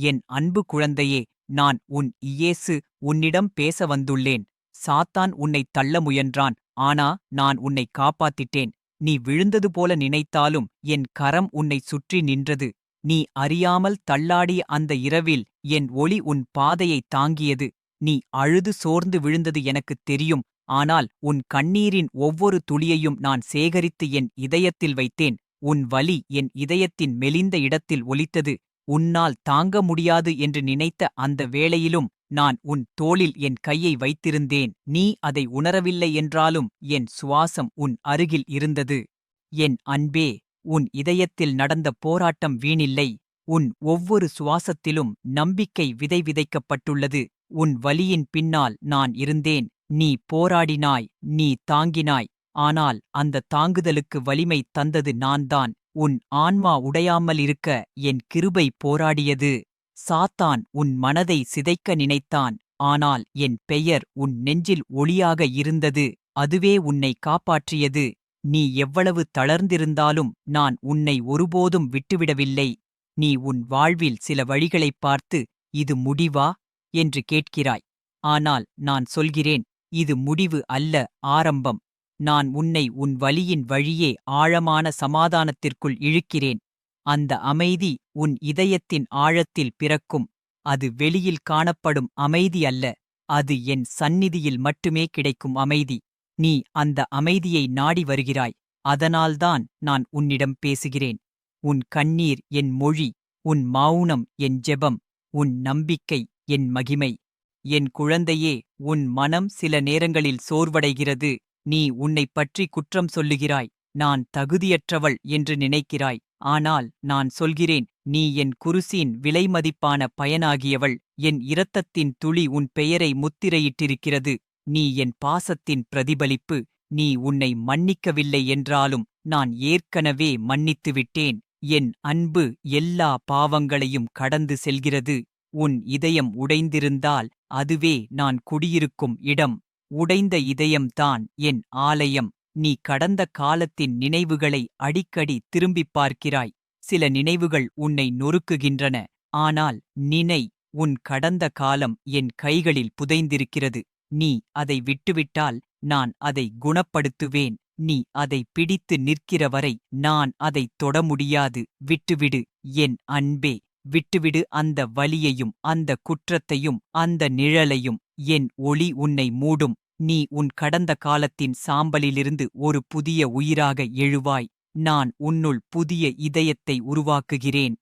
என் அன்பு குழந்தையே நான் உன் இயேசு உன்னிடம் பேச வந்துள்ளேன். சாத்தான் உன்னைத் தள்ள முயன்றான். ஆனா நான் உன்னை காப்பாத்திட்டேன். நீ விழுந்தது போல நினைத்தாலும் என் கரம் உன்னை சுற்றி நின்றது. நீ அறியாமல் தள்ளாடிய அந்த இரவில் என் ஒளி உன் பாதையை தாங்கியது. நீ அழுது சோர்ந்து விழுந்தது எனக்குத் தெரியும். ஆனால் உன் கண்ணீரின் ஒவ்வொரு துளியையும் நான் சேகரித்து என் இதயத்தில் வைத்தேன். உன் வலி என் இதயத்தின் மெலிந்த இடத்தில் ஒலித்தது. உன்னால் தாங்க முடியாது என்று நினைத்த அந்த வேளையிலும் நான் உன் தோளில் என் கையை வைத்திருந்தேன். நீ அதை உணரவில்லை என்றாலும் என் சுவாசம் உன் அருகில் இருந்தது. என் அன்பே உன் இதயத்தில் நடந்த போராட்டம் வீணில்லை. உன் ஒவ்வொரு சுவாசத்திலும் நம்பிக்கை விதை விதைக்கப்பட்டுள்ளது. உன் வலியின் பின்னால் நான் இருந்தேன். நீ போராடினாய் நீ தாங்கினாய். ஆனால் அந்த தாங்குதலுக்கு வலிமை தந்தது நான்தான். உன் ஆன்மா உடையாமல் இருக்க என் கிருபை போராடியது. சாத்தான் உன் மனதை சிதைக்க நினைத்தான் ஆனால் என் பெயர் உன் நெஞ்சில் ஒளியாக இருந்தது அதுவே உன்னை காப்பாற்றியது. நீ எவ்வளவு தளர்ந்திருந்தாலும் நான் உன்னை ஒருபோதும் விட்டுவிடவில்லை. நீ உன் வாழ்வில் சில வழிகளைப் பார்த்து இது முடிவா என்று கேட்கிறாய். ஆனால் நான் சொல்கிறேன் இது முடிவு அல்ல ஆரம்பம். நான் உன்னை உன் வலியின் வழியே ஆழமான சமாதானத்திற்குள் இழுக்கிறேன். அந்த அமைதி உன் இதயத்தின் ஆழத்தில் பிறக்கும். அது வெளியில் காணப்படும் அமைதி அல்ல. அது என் சந்நிதியில் மட்டுமே கிடைக்கும் அமைதி. நீ அந்த அமைதியை நாடி வருகிறாய். அதனால்தான் நான் உன்னிடம் பேசுகிறேன். உன் கண்ணீர் என் மொழி உன் மௌனம் என் ஜெபம் உன் நம்பிக்கை என் மகிமை. என் குழந்தையே உன் மனம் சில நேரங்களில் சோர்வடைகிறது. நீ உன்னைப் பற்றி குற்றம் சொல்லுகிறாய். நான் தகுதியற்றவள் என்று நினைக்கிறாய். ஆனால் நான் சொல்கிறேன் நீ என் குருசின் விலைமதிப்பான பயனாகியவள். என் இரத்தத்தின் துளி உன் பெயரை முத்திரையிட்டிருக்கிறது. நீ என் பாசத்தின் பிரதிபலிப்பு. நீ உன்னை மன்னிக்கவில்லை என்றாலும் நான் ஏற்கனவே மன்னித்துவிட்டேன். என் அன்பு எல்லா பாவங்களையும் கடந்து செல்கிறது. உன் இதயம் உடைந்திருந்தால் அதுவே நான் குடியிருக்கும் இடம். உடைந்த இதயம்தான் என் ஆலயம். நீ கடந்த காலத்தின் நினைவுகளை அடிக்கடி திரும்பிப் பார்க்கிறாய். சில நினைவுகள் உன்னை நொறுக்குகின்றன. ஆனால் நினை உன் கடந்த காலம் என் கைகளில் புதைந்திருக்கிறது. நீ அதை விட்டுவிட்டால் நான் அதை குணப்படுத்துவேன். நீ அதை பிடித்து நிற்கிற வரை நான் அதைத் தொட முடியாது. விட்டுவிடு என் அன்பே. விட்டுவிடு அந்த வலியையும் அந்த குற்றத்தையும் அந்த நிழலையும். என் ஒளி உன்னை மூடும். நீ உன் கடந்த காலத்தின் சாம்பலிலிருந்து ஒரு புதிய உயிராக எழுவாய். நான் உன்னுள் புதிய இதயத்தை உருவாக்குகிறேன்.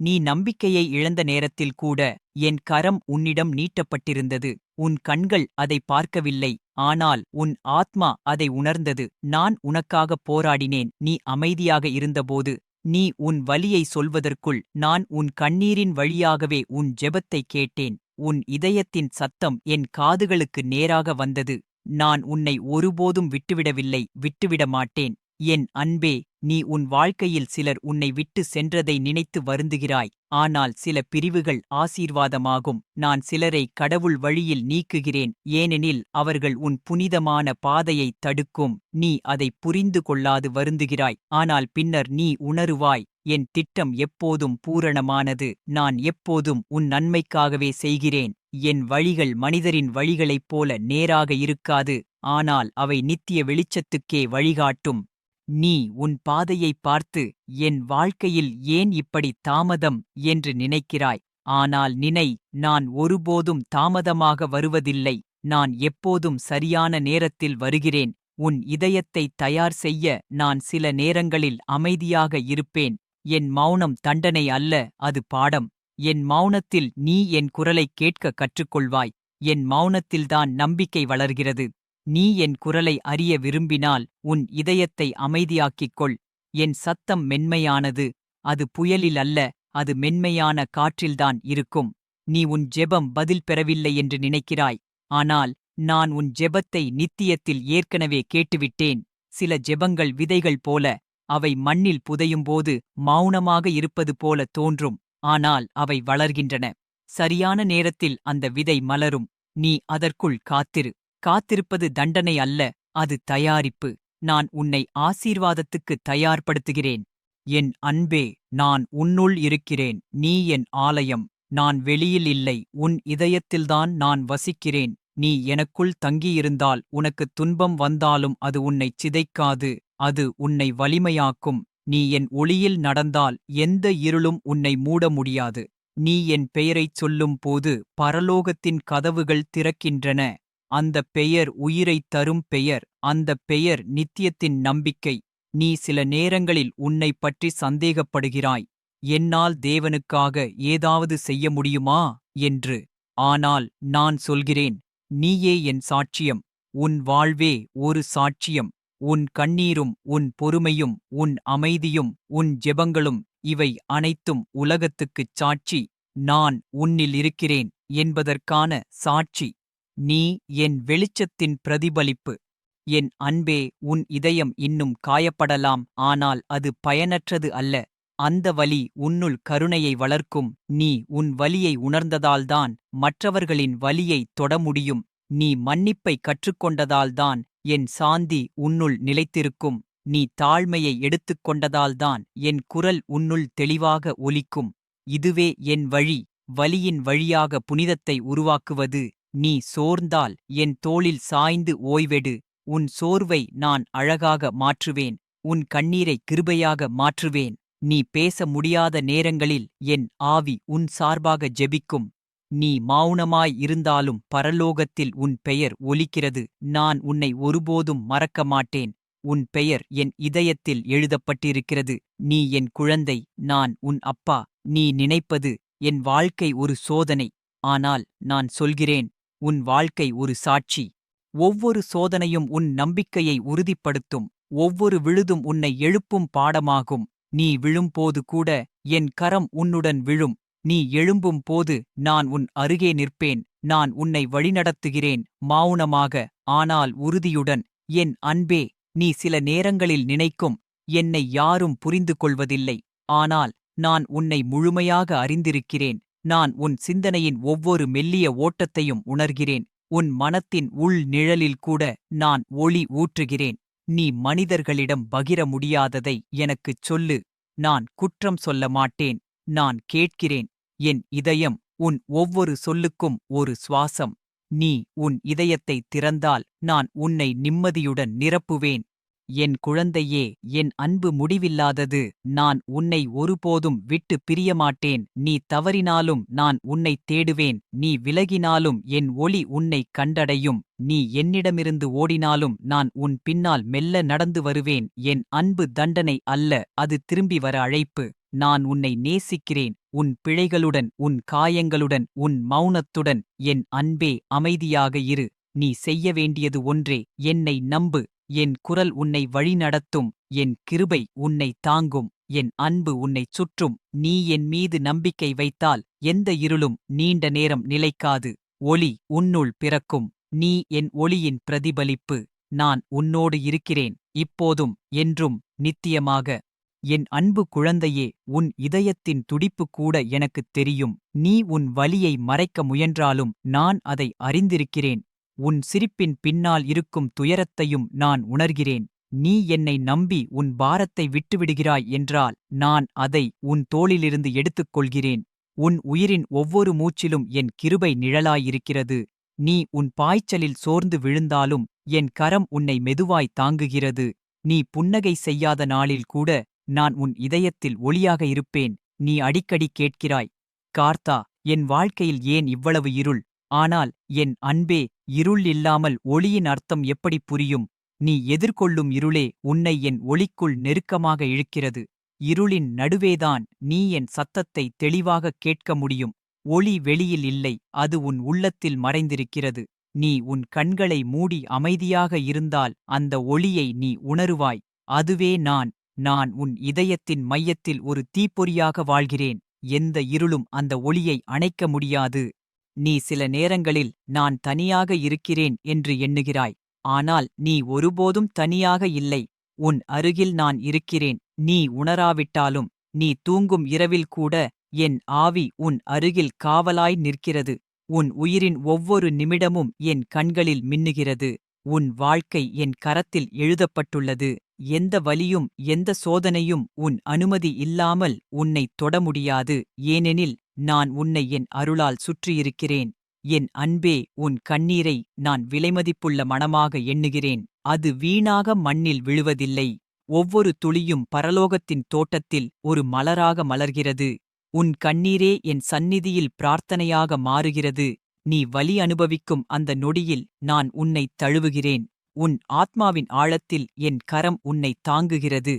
நீ நம்பிக்கையை இழந்த நேரத்தில் கூட என் கரம் உன்னிடம் நீட்டப்பட்டிருந்தது. உன் கண்கள் அதை பார்க்கவில்லை. ஆனால் உன் ஆத்மா அதை உணர்ந்தது. நான் உனக்காக போராடினேன். நீ அமைதியாக இருந்தபோது நீ உன் வலியை சொல்வதற்குள் நான் உன் கண்ணீரின் வழியாகவே உன் ஜெபத்தை கேட்டேன். உன் இதயத்தின் சத்தம் என் காதுகளுக்கு நேராக வந்தது. நான் உன்னை ஒருபோதும் விட்டுவிடவில்லை விட்டுவிட மாட்டேன் என் அன்பே நீ உன் வாழ்க்கையில் சிலர் உன்னை விட்டு சென்றதை நினைத்து வருந்துகிறாய். ஆனால் சில பிரிவுகள் ஆசீர்வாதமாகும். நான் சிலரை கடவுள் வழியில் நீக்குகிறேன். ஏனெனில் அவர்கள் உன் புனிதமான பாதையை தடுக்கும். நீ அதை புரிந்து கொள்ளாது வருந்துகிறாய். ஆனால் பின்னர் நீ உணருவாய். என் திட்டம் எப்போதும் பூரணமானது. நான் எப்போதும் உன் நன்மைக்காகவே செய்கிறேன். என் வழிகள் மனிதரின் வழிகளைப் போல நேராக இருக்காது. ஆனால் அவை நித்திய வெளிச்சத்துக்கே வழிகாட்டும். நீ உன் பாதையைப் பார்த்து என் வாழ்க்கையில் ஏன் இப்படி தாமதம் என்று நினைக்கிறாய்? ஆனால் நினை நான் ஒருபோதும் தாமதமாக வருவதில்லை. நான் எப்போதும் சரியான நேரத்தில் வருகிறேன். உன் இதயத்தை தயார் செய்ய நான் சில நேரங்களில் அமைதியாக இருப்பேன். என் மௌனம் தண்டனை அல்ல அது பாடம். என் மௌனத்தில் நீ என் குரலைக் கேட்க கற்றுக்கொள்வாய். என் மௌனத்தில்தான் நம்பிக்கை வளர்கிறது. நீ என் குரலை அறிய விரும்பினால் உன் இதயத்தை அமைதியாக்கிக் கொள் என் சத்தம் மென்மையானது அது புயலில் அல்ல அது மென்மையான காற்றில்தான் இருக்கும். நீ உன் ஜெபம் பதில் பெறவில்லை என்று நினைக்கிறாய். ஆனால் நான் உன் ஜெபத்தை நித்தியத்தில் ஏற்கனவே கேட்டுவிட்டேன். சில ஜெபங்கள் விதைகள் போல அவை மண்ணில் புதையும்போது மௌனமாக இருப்பது போல தோன்றும் ஆனால் அவை வளர்கின்றன. சரியான நேரத்தில் அந்த விதை மலரும். நீ அதற்குள் காத்திரு. காத்திருப்பது தண்டனை அல்ல அது தயாரிப்பு. நான் உன்னை ஆசீர்வாதத்துக்கு தயார்படுத்துகிறேன். என் அன்பே நான் உன்னுள் இருக்கிறேன். நீ என் ஆலயம். நான் வெளியில் இல்லை. உன் இதயத்தில்தான் நான் வசிக்கிறேன். நீ எனக்குள் தங்கியிருந்தால் உனக்குத் துன்பம் வந்தாலும் அது உன்னைச் சிதைக்காது. அது உன்னை வலிமையாக்கும். நீ என் ஒளியில் நடந்தால் எந்த இருளும் உன்னை மூட முடியாது. நீ என் பெயரைச் சொல்லும் போது பரலோகத்தின் கதவுகள் திறக்கின்றன. அந்த பெயர் உயிரைத் தரும் பெயர் அந்த பெயர் நித்தியத்தின் நம்பிக்கை. நீ சில நேரங்களில் உன்னை பற்றி சந்தேகப்படுகிறாய். என்னால் தேவனுக்காக ஏதாவது செய்ய முடியுமா? என்று. ஆனால் நான் சொல்கிறேன் நீயே என் சாட்சியம். உன் வாழ்வே ஒரு சாட்சியம். உன் கண்ணீரும் உன் பொறுமையும் உன் அமைதியும் உன் ஜெபங்களும் இவை அனைத்தும் உலகத்துக்குச் சாட்சி. நான் உன்னில் இருக்கிறேன் என்பதற்கான சாட்சி. நீ என் வெளிச்சத்தின் பிரதிபலிப்பு. என் அன்பே உன் இதயம் இன்னும் காயப்படலாம். ஆனால் அது பயனற்றது அல்ல. அந்த வலி உன்னுள் கருணையை வளர்க்கும். நீ உன் வலியை உணர்ந்ததால்தான் மற்றவர்களின் வலியை தொட முடியும். நீ மன்னிப்பை கற்றுக்கொண்டதால்தான் என் சாந்தி உன்னுள் நிலைத்திருக்கும். நீ தாழ்மையை எடுத்துக்கொண்டதால்தான் என் குரல் உன்னுள் தெளிவாக ஒலிக்கும். இதுவே என் வழி. வலியின் வழியாக புனிதத்தை உருவாக்குவது. நீ சோர்ந்தால் என் தோளில் சாய்ந்து ஓய்வெடு. உன் சோர்வை நான் அழகாக மாற்றுவேன். உன் கண்ணீரை கிருபையாக மாற்றுவேன். நீ பேச முடியாத நேரங்களில் என் ஆவி உன் சார்பாக ஜெபிக்கும். நீ மௌனமாய் இருந்தாலும் பரலோகத்தில் உன் பெயர் ஒலிக்கிறது. நான் உன்னை ஒருபோதும் மறக்க மாட்டேன். உன் பெயர் என் இதயத்தில் எழுதப்பட்டிருக்கிறது. நீ என் குழந்தை நான் உன் அப்பா. நீ நினைப்பது என் வாழ்க்கை ஒரு சோதனை. ஆனால் நான் சொல்கிறேன் உன் வாழ்க்கை ஒரு சாட்சி. ஒவ்வொரு சோதனையும் உன் நம்பிக்கையை உறுதிப்படுத்தும். ஒவ்வொரு விழுதும் உன்னை எழுப்பும் பாடமாகும். நீ விழும்போது கூட என் கரம் உன்னுடன் விழும். நீ எழும்பும் போது நான் உன் அருகே நிற்பேன். நான் உன்னை வழிநடத்துகிறேன். மௌனமாக ஆனால் உறுதியுடன் என் அன்பே நீ சில நேரங்களில் நினைக்கும். என்னை யாரும் புரிந்து கொள்வதில்லை ஆனால் நான் உன்னை முழுமையாக அறிந்திருக்கிறேன். நான் உன் சிந்தனையின் ஒவ்வொரு மெல்லிய ஓட்டத்தையும் உணர்கிறேன். உன் மனத்தின் உள் நிழலில் கூட நான் ஒளி ஊற்றுகிறேன். நீ மனிதர்களிடம் பகிர முடியாததை எனக்குச் சொல்லு. நான் குற்றம் சொல்ல மாட்டேன். நான் கேட்கிறேன். என் இதயம் உன் ஒவ்வொரு சொல்லுக்கும் ஒரு சுவாசம். நீ உன் இதயத்தை திறந்தால் நான் உன்னை நிம்மதியுடன் நிரப்புவேன். என் குழந்தையே என் அன்பு முடிவில்லாதது நான் உன்னை ஒருபோதும் விட்டு பிரியமாட்டேன். நீ தவறினாலும் நான் உன்னைத் தேடுவேன். நீ விலகினாலும் என் ஒளி உன்னைக் கண்டடையும். நீ என்னிடமிருந்து ஓடினாலும் நான் உன் பின்னால் மெல்ல நடந்து வருவேன். என் அன்பு தண்டனை அல்ல அது திரும்பி வர அழைப்பு. நான் உன்னை நேசிக்கிறேன். உன் பிழைகளுடன் உன் காயங்களுடன் உன் மௌனத்துடன் என் அன்பே அமைதியாக இரு. நீ செய்ய வேண்டியது ஒன்றே. என்னை நம்பு. என் குரல் உன்னை வழிநடத்தும் என் கிருபை உன்னை தாங்கும் என் அன்பு உன்னைச் சுற்றும் நீ என் மீது நம்பிக்கை வைத்தால் எந்த இருளும் நீண்ட நேரம் நிலைக்காது. ஒளி உன்னுள் பிறக்கும் நீ என் ஒளியின் பிரதிபலிப்பு நான் உன்னோடு இருக்கிறேன் இப்போதும் என்றும் நித்தியமாக. என் அன்பு குழந்தையே உன் இதயத்தின் துடிப்பு கூட எனக்குத் தெரியும் நீ உன் வலியை மறைக்க முயன்றாலும் நான் அதை அறிந்திருக்கிறேன். உன் சிரிப்பின் பின்னால் இருக்கும் துயரத்தையும் நான் உணர்கிறேன். நீ என்னை நம்பி உன் பாரத்தை விட்டுவிடுகிறாய் என்றால் நான் அதை உன் தோளிலிருந்து எடுத்துக் கொள்கிறேன் உன் உயிரின் ஒவ்வொரு மூச்சிலும் என் கிருபை நிழலாயிருக்கிறது. நீ உன் பாய்ச்சலில் சோர்ந்து விழுந்தாலும் என் கரம் உன்னை மெதுவாய் தாங்குகிறது. நீ புன்னகை செய்யாத நாளில் கூட நான் உன் இதயத்தில் ஒளியாக இருப்பேன். நீ அடிக்கடி கேட்கிறாய் கார்த்தா என் வாழ்க்கையில் ஏன் இவ்வளவு இருள்? ஆனால் என் அன்பே இருள் இல்லாமல் ஒளியின் அர்த்தம் எப்படி புரியும்? நீ எதிர்கொள்ளும் இருளே உன்னை என் ஒளிக்குள் நெருக்கமாக இழுக்கிறது. இருளின் நடுவேதான் நீ என் சத்தத்தை தெளிவாக கேட்க முடியும். ஒளி வெளியில் இல்லை அது உன் உள்ளத்தில் மறைந்திருக்கிறது. நீ உன் கண்களை மூடி அமைதியாக இருந்தால் அந்த ஒளியை நீ உணருவாய். அதுவே நான் நான் உன் இதயத்தின் மையத்தில் ஒரு தீப்பொறியாக வாழ்கிறேன். எந்த இருளும் அந்த ஒளியை அணைக்க முடியாது. நீ சில நேரங்களில் நான் தனியாக இருக்கிறேன் என்று எண்ணுகிறாய். ஆனால் நீ ஒருபோதும் தனியாக இல்லை. உன் அருகில் நான் இருக்கிறேன். நீ உணராவிட்டாலும் நீ தூங்கும் இரவில் கூட என் ஆவி உன் அருகில் காவலாய் நிற்கிறது. உன் உயிரின் ஒவ்வொரு நிமிடமும் என் கண்களில் மின்னுகிறது. உன் வாழ்க்கை என் கரத்தில் எழுதப்பட்டுள்ளது. எந்த வலியும் எந்த சோதனையும் உன் அனுமதி இல்லாமல் உன்னைத் தொட முடியாது. ஏனெனில் நான் உன்னை என் அருளால் சுற்றியிருக்கிறேன். என் அன்பே உன் கண்ணீரை நான் விலைமதிப்புள்ள மனமாக எண்ணுகிறேன். அது வீணாக மண்ணில் விழுவதில்லை. ஒவ்வொரு துளியும் பரலோகத்தின் தோட்டத்தில் ஒரு மலராக மலர்கிறது. உன் கண்ணீரே என் சந்நிதியில் பிரார்த்தனையாக மாறுகிறது. நீ வலி அனுபவிக்கும் அந்த நொடியில் நான் உன்னைத் தழுவுகிறேன். உன் ஆத்மாவின் ஆழத்தில் என் கரம் உன்னை தாங்குகிறது.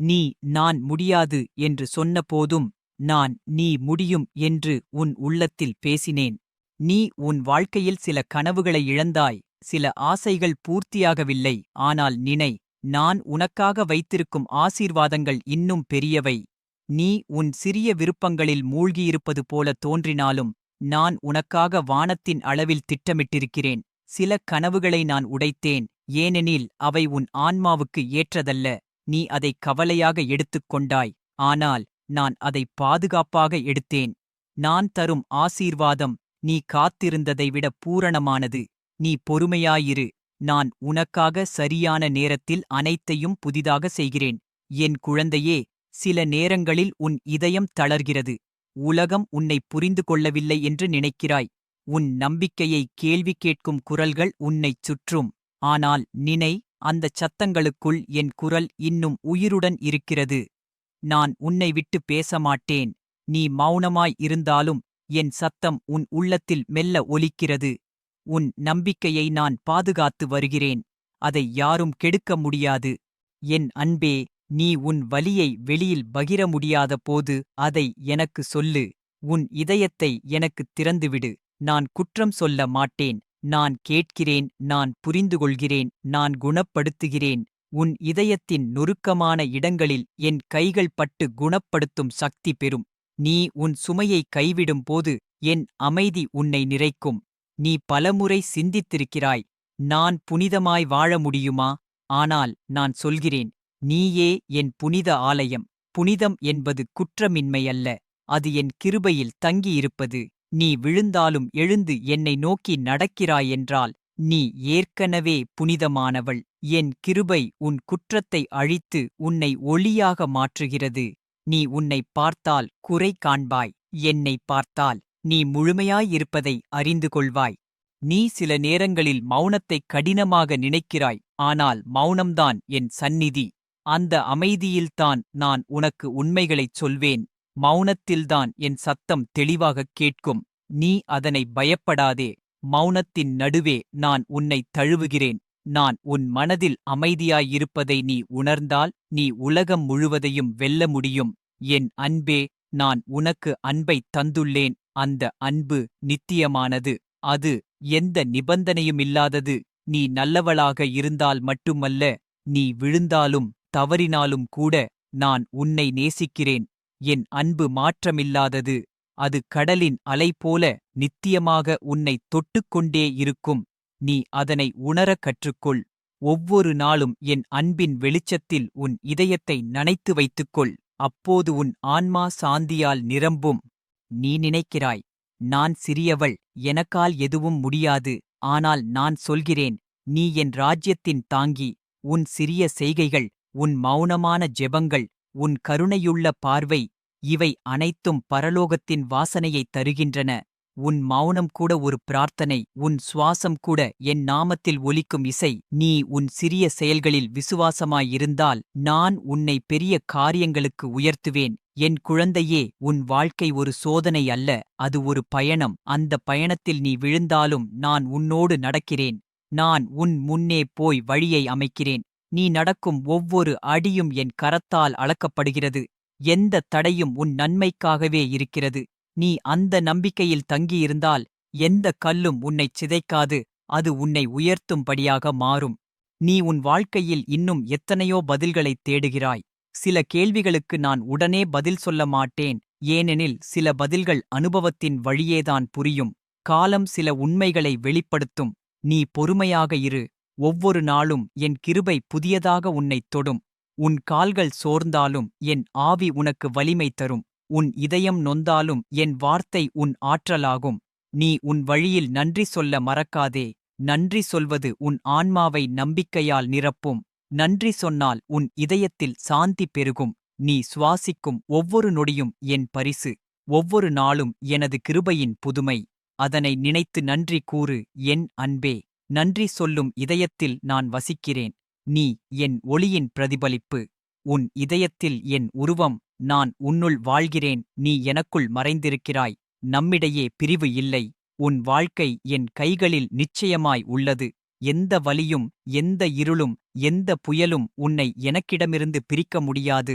நீ நான் முடியாது என்று சொன்னபோதும் நான் நீ முடியும் என்று உன் உள்ளத்தில் பேசினேன். நீ உன் வாழ்க்கையில் சில கனவுகளை இழந்தாய் சில ஆசைகள் பூர்த்தியாகவில்லை ஆனால் நினை நான் உனக்காக வைத்திருக்கும் ஆசீர்வாதங்கள் இன்னும் பெரியவை. நீ உன் சிறிய விருப்பங்களில் மூழ்கியிருப்பது போல தோன்றினாலும் நான் உனக்காக வானத்தின் அளவில் திட்டமிட்டிருக்கிறேன். சில கனவுகளை நான் உடைத்தேன் ஏனெனில் அவை உன் ஆன்மாவுக்கு ஏற்றதல்ல நீ அதை கவலையாக எடுத்துக் கொண்டாய். ஆனால் நான் அதை பாதுகாப்பாக எடுத்தேன். நான் தரும் ஆசீர்வாதம் நீ காத்திருந்ததை விட பூரணமானது. நீ பொறுமையாயிரு. நான் உனக்காக சரியான நேரத்தில் அனைத்தையும் புதிதாக செய்கிறேன். என் குழந்தையே சில நேரங்களில் உன் இதயம் தளர்கிறது. உலகம் உன்னை புரிந்து கொள்ளவில்லை என்று நினைக்கிறாய். உன் நம்பிக்கையை கேள்வி கேட்கும் குரல்கள் உன்னைச் சுற்றும். ஆனால் நினை அந்தச் சத்தங்களுக்குள் என் குரல் இன்னும் உயிருடன் இருக்கிறது. நான் உன்னை விட்டு பேச மாட்டேன் நீ மௌனமாய் இருந்தாலும் என் சத்தம் உன் உள்ளத்தில் மெல்ல ஒலிக்கிறது. உன் நம்பிக்கையை நான் பாதுகாத்து வருகிறேன். அதை யாரும் கெடுக்க முடியாது. என் அன்பே நீ உன் வலியை வெளியில் பகிர முடியாத போது அதை எனக்கு சொல்லு. உன் இதயத்தை எனக்குத் திறந்துவிடு. நான் குற்றம் சொல்ல மாட்டேன். நான் கேட்கிறேன் நான் புரிந்துகொள்கிறேன் நான் குணப்படுத்துகிறேன். உன் இதயத்தின் நுருக்கமான இடங்களில் என் கைகள் பட்டு குணப்படுத்தும் சக்தி பெறும். நீ உன் சுமையை கைவிடும் போது என் அமைதி உன்னை நிறைக்கும். நீ பலமுறை சிந்தித்திருக்கிறாய். நான் புனிதமாய் வாழ முடியுமா? ஆனால் நான் சொல்கிறேன் நீயே என் புனித ஆலயம். புனிதம் என்பது குற்றமின்மை அல்ல அது என் கிருபையில் தங்கியிருப்பது. நீ விழுந்தாலும் எழுந்து என்னை நோக்கி நடக்கிறாயென்றால் நீ ஏற்கனவே புனிதமானவள். என் கிருபை உன் குற்றத்தை அழித்து உன்னை ஒளியாக மாற்றுகிறது. நீ உன்னை பார்த்தால் குறை காண்பாய். என்னை பார்த்தால் நீ முழுமையாயிருப்பதை அறிந்து கொள்வாய். நீ சில நேரங்களில் மௌனத்தைக் கடினமாக நினைக்கிறாய். ஆனால் மௌனம்தான் என் சந்நிதி. அந்த அமைதியில்தான் நான் உனக்கு உண்மைகளைச் சொல்வேன். மௌனத்தில்தான் என் சத்தம் தெளிவாகக் கேட்கும். நீ அதனை பயப்படாதே. மௌனத்தின் நடுவே நான் உன்னை தழுவுகிறேன். நான் உன் மனதில் அமைதியாயிருப்பதை நீ உணர்ந்தால் நீ உலகம் முழுவதையும் வெல்ல முடியும். என் அன்பே நான் உனக்கு அன்பைத் தந்துள்ளேன். அந்த அன்பு நித்தியமானது. அது எந்த நிபந்தனையுமில்லாதது. நீ நல்லவளாக இருந்தால் மட்டுமல்ல நீ விழுந்தாலும் தவறினாலும் கூட நான் உன்னை நேசிக்கிறேன். என் அன்பு மாற்றமில்லாதது. அது கடலின் அலை போல நித்தியமாக உன்னை தொட்டுக்கொண்டே இருக்கும். நீ அதனை உணரக் கற்றுக்கொள். ஒவ்வொரு நாளும் என் அன்பின் வெளிச்சத்தில் உன் இதயத்தை நனைத்து வைத்துக்கொள். அப்போது உன் ஆன்மா சாந்தியால் நிரம்பும். நீ நினைக்கிறாய் நான் சிறியவள் எனக்கால் எதுவும் முடியாது. ஆனால் நான் சொல்கிறேன் நீ என் ராஜ்யத்தின் தாங்கி உன் சிறிய செய்கைகள் உன் மௌனமான ஜெபங்கள் உன் கருணையுள்ள பார்வை இவை அனைத்தும் பரலோகத்தின் வாசனையைத் தருகின்றன. உன் மௌனம் கூட ஒரு பிரார்த்தனை உன் சுவாசம் கூட என் நாமத்தில் ஒலிக்கும் இசை. நீ உன் சிறிய செயல்களில் விசுவாசமாயிருந்தால் நான் உன்னை பெரிய காரியங்களுக்கு உயர்த்துவேன். என் குழந்தையே உன் வாழ்க்கை ஒரு சோதனை அல்ல அது ஒரு பயணம். அந்த பயணத்தில் நீ விழுந்தாலும் நான் உன்னோடு நடக்கிறேன். நான் உன் முன்னே போய் வழியை அமைக்கிறேன். நீ நடக்கும் ஒவ்வொரு அடியும் என் கரத்தால் அளக்கப்படுகிறது. எந்த தடையும் உன் நன்மைக்காகவே இருக்கிறது. நீ அந்த நம்பிக்கையில் தங்கியிருந்தால் எந்த கல்லும் உன்னைச் சிதைக்காது. அது உன்னை உயர்த்தும்படியாக மாறும். நீ உன் வாழ்க்கையில் இன்னும் எத்தனையோ பதில்களைத் தேடுகிறாய். சில கேள்விகளுக்கு நான் உடனே பதில் சொல்ல மாட்டேன். ஏனெனில் சில பதில்கள் அனுபவத்தின் வழியேதான் புரியும். காலம் சில உண்மைகளை வெளிப்படுத்தும். நீ பொறுமையாக இரு. ஒவ்வொரு நாளும் என் கிருபை புதியதாக உன்னைத் தொடும். உன் கால்கள் சோர்ந்தாலும் என் ஆவி உனக்கு வலிமை தரும். உன் இதயம் நொந்தாலும் என் வார்த்தை உன் ஆற்றலாகும். நீ உன் வழியில் நன்றி சொல்ல மறக்காதே. நன்றி சொல்வது உன் ஆன்மாவை நம்பிக்கையால் நிரப்பும். நன்றி சொன்னால் உன் இதயத்தில் சாந்தி பெருகும். நீ சுவாசிக்கும் ஒவ்வொரு நொடியும் என் பரிசு. ஒவ்வொரு நாளும் எனது கிருபையின் புதுமை. அதனை நினைத்து நன்றி கூறு என் அன்பே. நன்றி சொல்லும் இதயத்தில் நான் வசிக்கிறேன். நீ என் ஒளியின் பிரதிபலிப்பு. உன் இதயத்தில் என் உருவம். நான் உன்னுள் வாழ்கிறேன். நீ எனக்குள் மறைந்திருக்கிறாய். நம்மிடையே பிரிவு இல்லை. உன் வாழ்க்கை என் கைகளில் நிச்சயமாய் உள்ளது. எந்த வலியும் எந்த இருளும் எந்த புயலும் உன்னை எனக்கிடமிருந்து பிரிக்க முடியாது.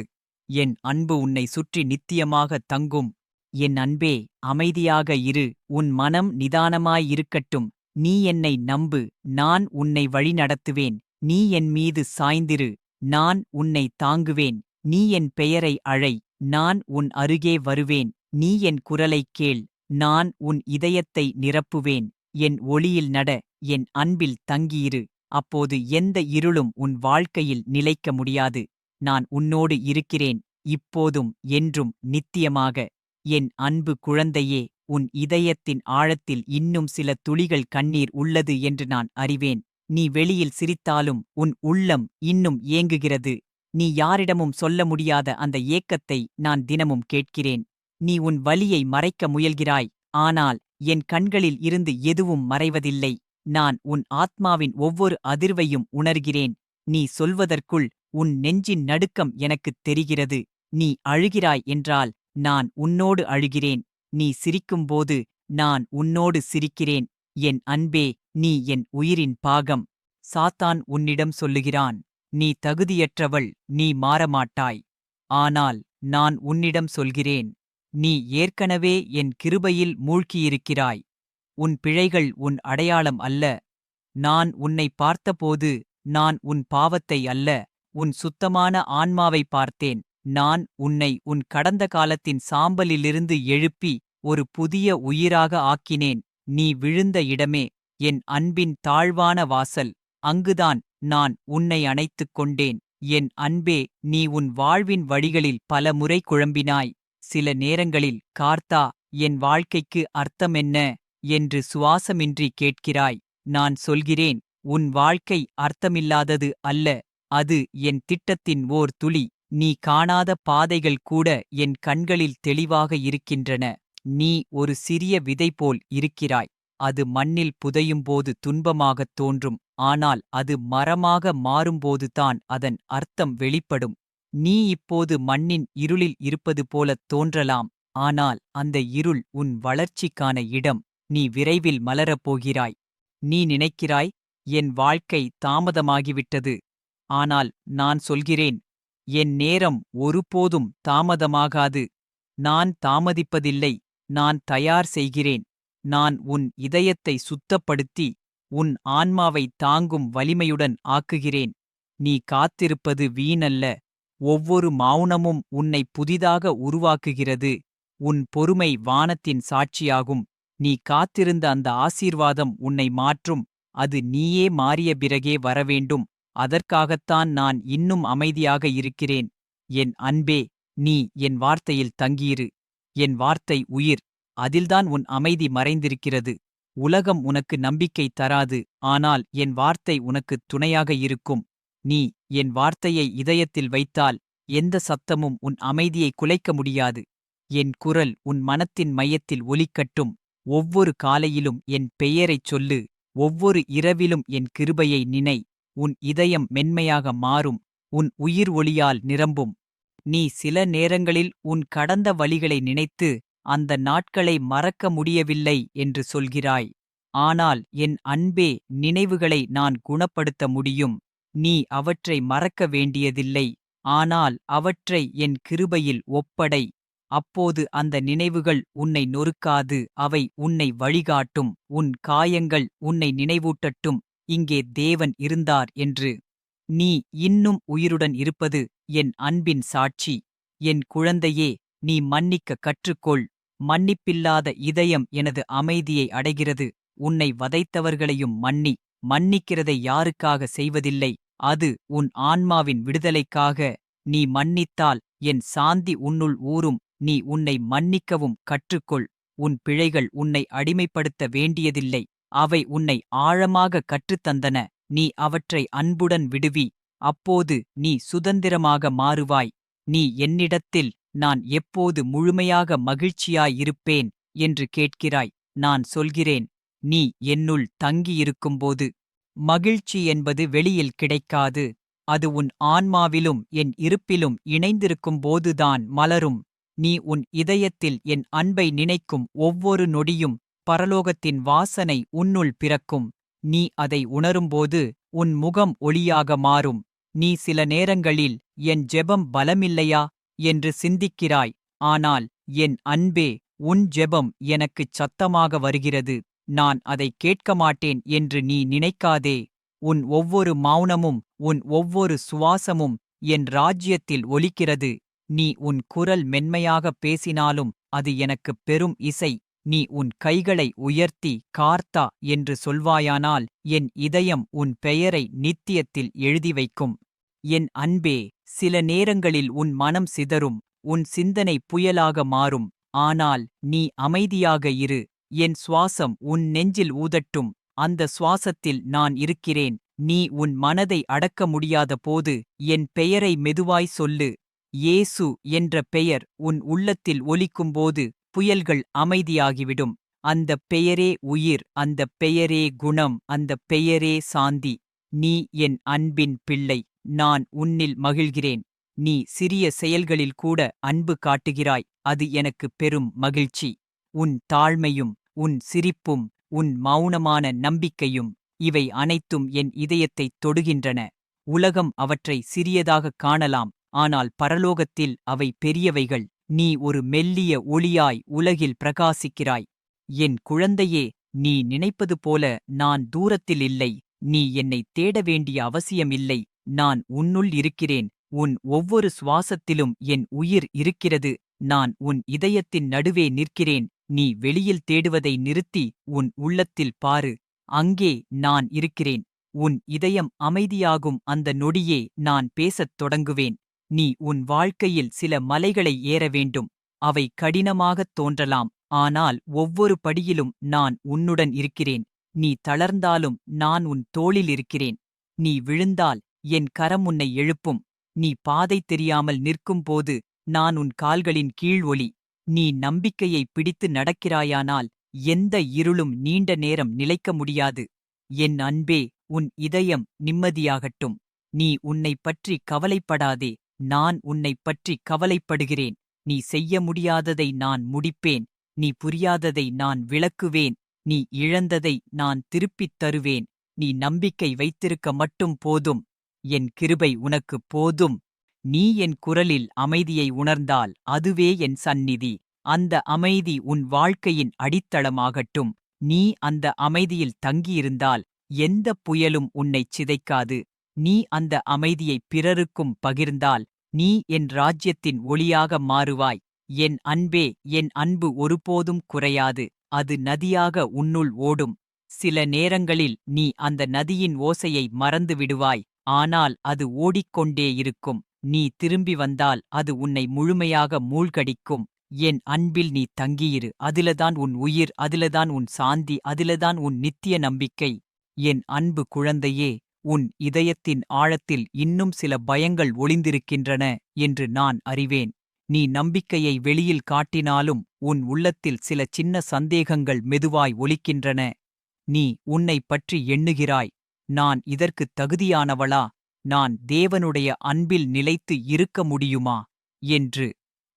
என் அன்பு உன்னை சுற்றி நித்தியமாக தங்கும். என் அன்பே அமைதியாக இரு. உன் மனம் நிதானமாயிருக்கட்டும் நீ என்னை நம்பு நான் உன்னை வழிநடத்துவேன். நீ என் மீது சாய்ந்திரு நான் உன்னை தாங்குவேன். நீ என் பெயரை அழை நான் உன் அருகே வருவேன். நீ என் குரலைக் கேள் நான் உன் இதயத்தை நிரப்புவேன். என் ஒளியில் நட என் அன்பில் தங்கியிரு. அப்போது எந்த இருளும் உன் வாழ்க்கையில் நிலைக்க முடியாது. நான் உன்னோடு இருக்கிறேன் இப்போதும் என்றும் நித்தியமாக. என் அன்பு குழந்தையே உன் இதயத்தின் ஆழத்தில் இன்னும் சில துளிகள் கண்ணீர் உள்ளது என்று நான் அறிவேன். நீ வெளியில் சிரித்தாலும் உன் உள்ளம் இன்னும் ஏங்குகிறது. நீ யாரிடமும் சொல்ல முடியாத அந்த ஏக்கத்தை நான் தினமும் கேட்கிறேன். நீ உன் வலியை மறைக்க முயல்கிறாய். ஆனால் என் கண்களில் இருந்து எதுவும் மறைவதில்லை. நான் உன் ஆத்மாவின் ஒவ்வொரு அதிர்வையும் உணர்கிறேன். நீ சொல்வதற்குள் உன் நெஞ்சின் நடுக்கம் எனக்குத் தெரிகிறது. நீ அழுகிறாய் என்றால் நான் உன்னோடு அழுகிறேன். நீ சிரிக்கும்போது நான் உன்னோடு சிரிக்கிறேன். என் அன்பே நீ என் உயிரின் பாகம். சாத்தான் உன்னிடம் சொல்லுகிறான். நீ தகுதியற்றவள் நீ மாறமாட்டாய். ஆனால் நான் உன்னிடம் சொல்கிறேன். நீ ஏற்கனவே என் கிருபையில் மூழ்கியிருக்கிறாய். உன் பிழைகள் உன் அடையாளம் அல்ல. நான் உன்னை பார்த்தபோது நான் உன் பாவத்தை அல்ல. உன் சுத்தமான ஆன்மாவை பார்த்தேன். நான் உன்னை உன் கடந்த காலத்தின் சாம்பலிலிருந்து எழுப்பி ஒரு புதிய உயிராக ஆக்கினேன். நீ விழுந்த இடமே என் அன்பின் தாழ்வான வாசல். அங்குதான் நான் உன்னை அணைத்துக் கொண்டேன். என் அன்பே நீ உன் வாழ்வின் வழிகளில் பல முறை குழம்பினாய். சில நேரங்களில் கார்த்தா என் வாழ்க்கைக்கு அர்த்தமென்ன என்று சுவாசமின்றி கேட்கிறாய். நான் சொல்கிறேன் உன் வாழ்க்கை அர்த்தமில்லாதது அல்ல. அது என் திட்டத்தின் ஓர் துளி. நீ காணாத பாதைகள் கூட என் கண்களில் தெளிவாக இருக்கின்றன. நீ ஒரு சிறிய விதை போல் இருக்கிறாய். அது மண்ணில் புதையும்போது துன்பமாகத் தோன்றும். ஆனால் அது மரமாக மாறும்போதுதான் அதன் அர்த்தம் வெளிப்படும். நீ இப்போது மண்ணின் இருளில் இருப்பது போலத் தோன்றலாம். ஆனால் அந்த இருள் உன் வளர்ச்சிக்கான இடம். நீ விரைவில் மலரப் போகிறாய். நீ நினைக்கிறாய் என் வாழ்க்கை தாமதமாகிவிட்டது. ஆனால் நான் சொல்கிறேன் என் நேரம் ஒருபோதும் தாமதமாகாது. நான் தாமதிப்பதில்லை நான் தயார் செய்கிறேன். நான் உன் இதயத்தை சுத்தப்படுத்தி உன் ஆன்மாவை தாங்கும் வலிமையுடன் ஆக்குகிறேன். நீ காத்திருப்பது வீணல்ல. ஒவ்வொரு மௌனமும் உன்னை புதிதாக உருவாக்குகிறது. உன் பொறுமை வானத்தின் சாட்சியாகும். நீ காத்திருந்த அந்த ஆசீர்வாதம் உன்னை மாற்றும். அது நீயே மாறிய பிறகே வரவேண்டும். அதற்காகத்தான் நான் இன்னும் அமைதியாக இருக்கிறேன். என் அன்பே நீ என் வார்த்தையில் தங்கியிரு. என் வார்த்தை உயிர். அதில்தான் உன் அமைதி மறைந்திருக்கிறது. உலகம் உனக்கு நம்பிக்கை தராது. ஆனால் என் வார்த்தை உனக்கு துணையாக இருக்கும். நீ என் வார்த்தையை இதயத்தில் வைத்தால் எந்த சத்தமும் உன் அமைதியை குலைக்க முடியாது. என் குரல் உன் மனத்தின் மையத்தில் ஒலிக்கட்டும். ஒவ்வொரு காலையிலும் என் பெயரைச் சொல்லு. ஒவ்வொரு இரவிலும் என் கிருபையை நினை. உன் இதயம் மென்மையாக மாறும் உன் உயிர் ஒளியால் நிரம்பும். நீ சில நேரங்களில் உன் கடந்த வழிகளை நினைத்து அந்த நாட்களை மறக்க முடியவில்லை என்று சொல்கிறாய். ஆனால் என் அன்பே நினைவுகளை நான் குணப்படுத்த முடியும். நீ அவற்றை மறக்க வேண்டியதில்லை. ஆனால் அவற்றை என் கிருபையில் ஒப்படை. அப்போது அந்த நினைவுகள் உன்னை நொறுக்காது அவை உன்னை வழிகாட்டும் உன் காயங்கள் உன்னை நினைவூட்டட்டும். இங்கே தேவன் இருந்தார் என்று. நீ இன்னும் உயிருடன் இருப்பது என் அன்பின் சாட்சி. என் குழந்தையே நீ மன்னிக்க கற்றுக்கொள். மன்னிப்பில்லாத இதயம் எனது அமைதியை அடைகிறது. உன்னை வதைத்தவர்களையும் மன்னி. மன்னிக்கிறதை யாருக்காக செய்வதில்லை. அது உன் ஆன்மாவின் விடுதலைக்காக. நீ மன்னித்தால் என் சாந்தி உன்னுள் ஊறும். நீ உன்னை மன்னிக்கவும் கற்றுக்கொள். உன் பிழைகள் உன்னை அடிமைப்படுத்த வேண்டியதில்லை. அவை உன்னை ஆழமாக கற்றுத்தந்தன. நீ அவற்றை அன்புடன் விடுவி. அப்போது நீ சுதந்திரமாக மாறுவாய். நீ என்னிடத்தில் நான் எப்போது முழுமையாக மகிழ்ச்சியாயிருப்பேன் என்று கேட்கிறாய். நான் சொல்கிறேன் நீ என்னுள் தங்கியிருக்கும்போது மகிழ்ச்சி என்பது வெளியில் கிடைக்காது. அது உன் ஆன்மாவிலும் என் இருப்பிலும் இணைந்திருக்கும்போதுதான் மலரும். நீ உன் இதயத்தில் என் அன்பை நினைக்கும் ஒவ்வொரு நொடியும் பரலோகத்தின் வாசனை உன்னுள் பிறக்கும். நீ அதை உணரும்போது உன் முகம் ஒளியாக மாறும். நீ சில நேரங்களில் என் ஜெபம் பலமில்லையா என்று சிந்திக்கிறாய். ஆனால் என் அன்பே உன் ஜெபம் எனக்குச் சத்தமாக வருகிறது. நான் அதை கேட்க மாட்டேன் என்று நீ நினைக்காதே. உன் ஒவ்வொரு மௌனமும் உன் ஒவ்வொரு சுவாசமும் என் ராஜ்யத்தில் ஒலிக்கிறது. நீ உன் குரல் மென்மையாகப் பேசினாலும் அது எனக்குப் பெரும் இசை. நீ உன் கைகளை உயர்த்தி கார்த்தா என்று சொல்வாயானால் என் இதயம் உன் பெயரை நித்தியத்தில் எழுதி வைக்கும். என் அன்பே சில நேரங்களில் உன் மனம் சிதறும் உன் சிந்தனை புயலாக மாறும். ஆனால் நீ அமைதியாக இரு என் சுவாசம் உன் நெஞ்சில் ஊதட்டும் அந்த சுவாசத்தில் நான் இருக்கிறேன். நீ உன் மனதை அடக்க முடியாத போது என் பெயரை மெதுவாய் சொல்லு. இயேசு என்ற பெயர் உன் உள்ளத்தில் ஒலிக்கும்போது புயல்கள் அமைதியாகிவிடும். அந்தப் பெயரே உயிர் அந்தப் பெயரே குணம் அந்தப் பெயரே சாந்தி. நீ என் அன்பின் பிள்ளை நான் உன்னில் மகிழ்கிறேன். நீ சிறிய செயல்களில் கூட அன்பு காட்டுகிறாய் அது எனக்கு பெரும் மகிழ்ச்சி. உன் தாழ்மையும் உன் சிரிப்பும் உன் மௌனமான நம்பிக்கையும் இவை அனைத்தும் என் இதயத்தைத் தொடுகின்றன. உலகம் அவற்றை சிறியதாகக் காணலாம் ஆனால் பரலோகத்தில் அவை பெரியவைகள். நீ ஒரு மெல்லிய ஒளியாய் உலகில் பிரகாசிக்கிறாய். என் குழந்தையே நீ நினைப்பது போல நான் தூரத்தில் இல்லை. நீ என்னை தேட வேண்டிய அவசியமில்லை நான் உன்னுள் இருக்கிறேன். உன் ஒவ்வொரு சுவாசத்திலும் என் உயிர் இருக்கிறது. நான் உன் இதயத்தின் நடுவே நிற்கிறேன். நீ வெளியில் தேடுவதை நிறுத்தி உன் உள்ளத்தில் பாரு. அங்கே நான் இருக்கிறேன். உன் இதயம் அமைதியாகும் அந்த நொடியே நான் பேசத் தொடங்குவேன். நீ உன் வாழ்க்கையில் சில மலைகளை ஏற வேண்டும். அவை கடினமாகத் தோன்றலாம். ஆனால் ஒவ்வொரு படியிலும் நான் உன்னுடன் இருக்கிறேன். நீ தளர்ந்தாலும் நான் உன் தோளில் இருக்கிறேன். நீ விழுந்தால் என் கரம் உன்னை எழுப்பும். நீ பாதை தெரியாமல் நிற்கும்போது நான் உன் கால்களின் கீழ் ஒளி. நீ நம்பிக்கையை பிடித்து நடக்கிறாயானால் எந்த இருளும் நீண்ட நேரம் நிலைக்க முடியாது. என் அன்பே உன் இதயம் நிம்மதியாகட்டும். நீ உன்னைப் பற்றி கவலைப்படாதே. நான் உன்னைப் பற்றி கவலைப்படுகிறேன். நீ செய்ய முடியாததை நான் முடிப்பேன். நீ புரியாததை நான் விளக்குவேன். நீ இழந்ததை நான் திருப்பித் தருவேன். நீ நம்பிக்கை வைத்திருக்க மட்டும் போதும். என் கிருபை உனக்குப் போதும். நீ என் குரலில் அமைதியை உணர்ந்தால் அதுவே என் சந்நிதி. அந்த அமைதி உன் வாழ்க்கையின் அடித்தளமாகட்டும். நீ அந்த அமைதியில் தங்கியிருந்தால் எந்த புயலும் உன்னைச் சிதைக்காது. நீ அந்த அமைதியை பிறருக்கும் பகிர்ந்தால் நீ என் ராஜ்யத்தின் ஒளியாக மாறுவாய். என் அன்பே என் அன்பு ஒருபோதும் குறையாது. அது நதியாக உன்னுள் ஓடும். சில நேரங்களில் நீ அந்த நதியின் ஓசையை மறந்து விடுவாய். ஆனால் அது ஓடிக்கொண்டே இருக்கும். நீ திரும்பி வந்தால் அது உன்னை முழுமையாக மூழ்கடிக்கும். என் அன்பில் நீ தங்கியிரு. அதிலதான் உன் உயிர் அதிலதான் உன் சாந்தி அதிலதான் உன் நித்திய நம்பிக்கை. என் அன்பு குழந்தையே உன் இதயத்தின் ஆழத்தில் இன்னும் சில பயங்கள் ஒளிந்திருக்கின்றன என்று நான் அறிவேன். நீ நம்பிக்கையை வெளியில் காட்டினாலும் உன் உள்ளத்தில் சில சின்ன சந்தேகங்கள் மெதுவாய் ஒலிக்கின்றன. நீ உன்னைப் பற்றி எண்ணுகிறாய். நான் இதற்குத் தகுதியானவளா? நான் தேவனுடைய அன்பில் நிலைத்து இருக்க முடியுமா? என்று.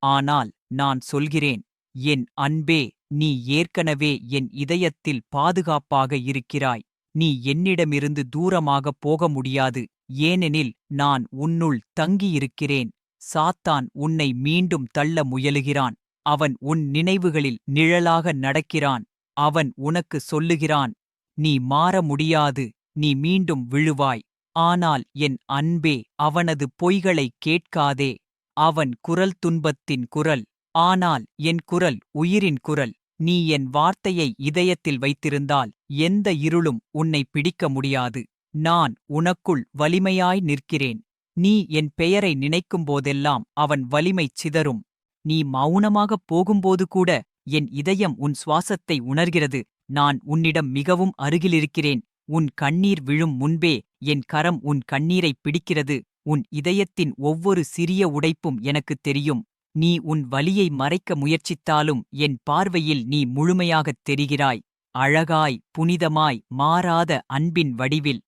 ஆனால் நான் சொல்கிறேன் என் அன்பே நீ ஏற்கனவே என் இதயத்தில் பாதுகாப்பாக இருக்கிறாய். நீ என்னிடமிருந்து தூரமாகப் போக முடியாது. ஏனெனில் நான் உன்னுள் தங்கியிருக்கிறேன். சாத்தான் உன்னை மீண்டும் தள்ள முயலுகிறான். அவன் உன் நினைவுகளில் நிழலாக நடக்கிறான். அவன் உனக்கு சொல்லுகிறான் நீ மாற முடியாது. நீ மீண்டும் விழுவாய். ஆனால் என் அன்பே அவனது பொய்களைக் கேட்காதே. அவன் குரல் துன்பத்தின் குரல். ஆனால் என் குரல் உயிரின் குரல். நீ என் வார்த்தையை இதயத்தில் வைத்திருந்தால் எந்த இருளும் உன்னை பிடிக்க முடியாது. நான் உனக்குள் வலிமையாய் நிற்கிறேன். நீ என் பெயரை நினைக்கும்போதெல்லாம் அவன் வலிமை சிதறும். நீ மௌனமாகப் போகும்போது கூட என் இதயம் உன் சுவாசத்தை உணர்கிறது. நான் உன்னிடம் மிகவும் அருகிலிருக்கிறேன். உன் கண்ணீர் விழும் முன்பே என் கரம் உன் கண்ணீரைப் பிடிக்கிறது. உன் இதயத்தின் ஒவ்வொரு சிறிய உடைப்பும் எனக்குத் தெரியும். நீ உன் வலியை மறைக்க முயற்சித்தாலும் என் பார்வையில் நீ முழுமையாகத் தெரிகிறாய். அழகாய் புனிதமாய் மாறாத அன்பின் வடிவில்.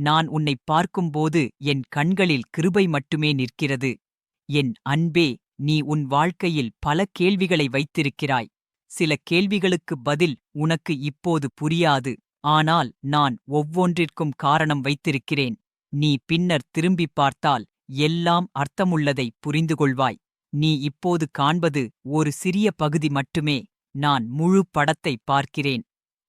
நான் உன்னைப் பார்க்கும்போது என் கண்களில் கிருபை மட்டுமே நிற்கிறது. என் அன்பே நீ உன் வாழ்க்கையில் பல கேள்விகளை வைத்திருக்கிறாய். சில கேள்விகளுக்கு பதில் உனக்கு இப்போது புரியாது. ஆனால் நான் ஒவ்வொன்றிற்கும் காரணம் வைத்திருக்கிறேன். நீ பின்னர் திரும்பிப் பார்த்தால் எல்லாம் அர்த்தமுள்ளதை புரிந்து கொள்வாய் நீ இப்போது காண்பது ஒரு சிறிய பகுதி மட்டுமே. நான் முழு படத்தை பார்க்கிறேன்.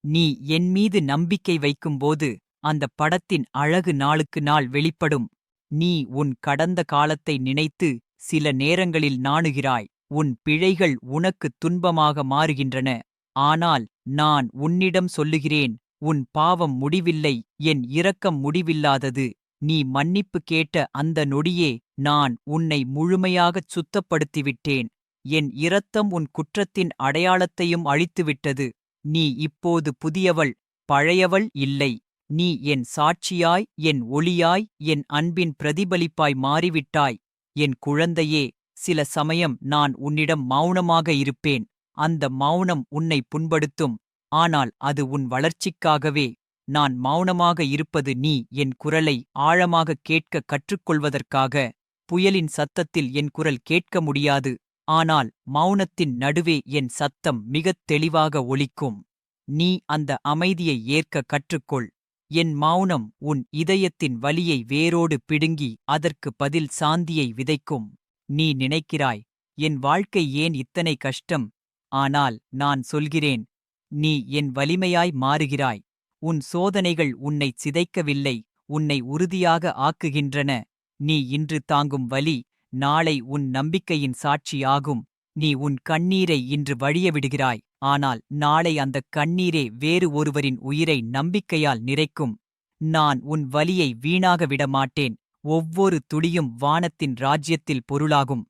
நீ என் மீது நம்பிக்கை வைக்கும்போது அந்த படத்தின் அழகு நாளுக்கு நாள் வெளிப்படும். நீ உன் கடந்த காலத்தை நினைத்து சில நேரங்களில் நாணுகிறாய். உன் பிழைகள் உனக்கு துன்பமாக மாறுகின்றன. ஆனால் நான் உன்னிடம் சொல்லுகிறேன் உன் பாவம் முடிவில்லை என் இரக்கம் முடிவில்லாதது. நீ மன்னிப்பு கேட்ட அந்த நொடியே நான் உன்னை முழுமையாகச் சுத்தப்படுத்திவிட்டேன். என் இரத்தம் உன் குற்றத்தின் அடையாளத்தையும் அழித்துவிட்டது. நீ இப்போது புதியவள் பழையவள் இல்லை. நீ என் சாட்சியாய் என் ஒளியாய் என் அன்பின் பிரதிபலிப்பாய் மாறிவிட்டாய். என் குழந்தையே சில சமயம் நான் உன்னிடம் மௌனமாக இருப்பேன். அந்த மௌனம் உன்னை புண்படுத்தும். ஆனால் அது உன் வளர்ச்சிக்காகவே. நான் மௌனமாக இருப்பது நீ என் குரலை ஆழமாக கேட்க கற்றுக்கொள்வதற்காக. புயலின் சத்தத்தில் என் குரல் கேட்க முடியாது. ஆனால் மௌனத்தின் நடுவே என் சத்தம் மிகத் தெளிவாக ஒலிக்கும். நீ அந்த அமைதியை ஏற்க கற்றுக்கொள். என் மௌனம் உன் இதயத்தின் வலியை வேரோடு பிடுங்கி அதற்கு பதில் சாந்தியை விதைக்கும். நீ நினைக்கிறாய் என் வாழ்க்கை ஏன் இத்தனை கஷ்டம்? ஆனால் நான் சொல்கிறேன் நீ என் வலிமையாய் மாறுகிறாய். உன் சோதனைகள் உன்னை சிதைக்கவில்லை உன்னை உறுதியாக ஆக்குகின்றன. நீ இன்று தாங்கும் வலி நாளை உன் நம்பிக்கையின் சாட்சியாகும். நீ உன் கண்ணீரை இன்று வழிய விடுகிறாய் ஆனால் நாளை அந்தக் கண்ணீரே வேறு ஒருவரின் உயிரை நம்பிக்கையால் நிறைக்கும். நான் உன் வலியை வீணாக விடமாட்டேன். ஒவ்வொரு துளியும் வானத்தின் ராஜ்யத்தில் பொருளாகும்.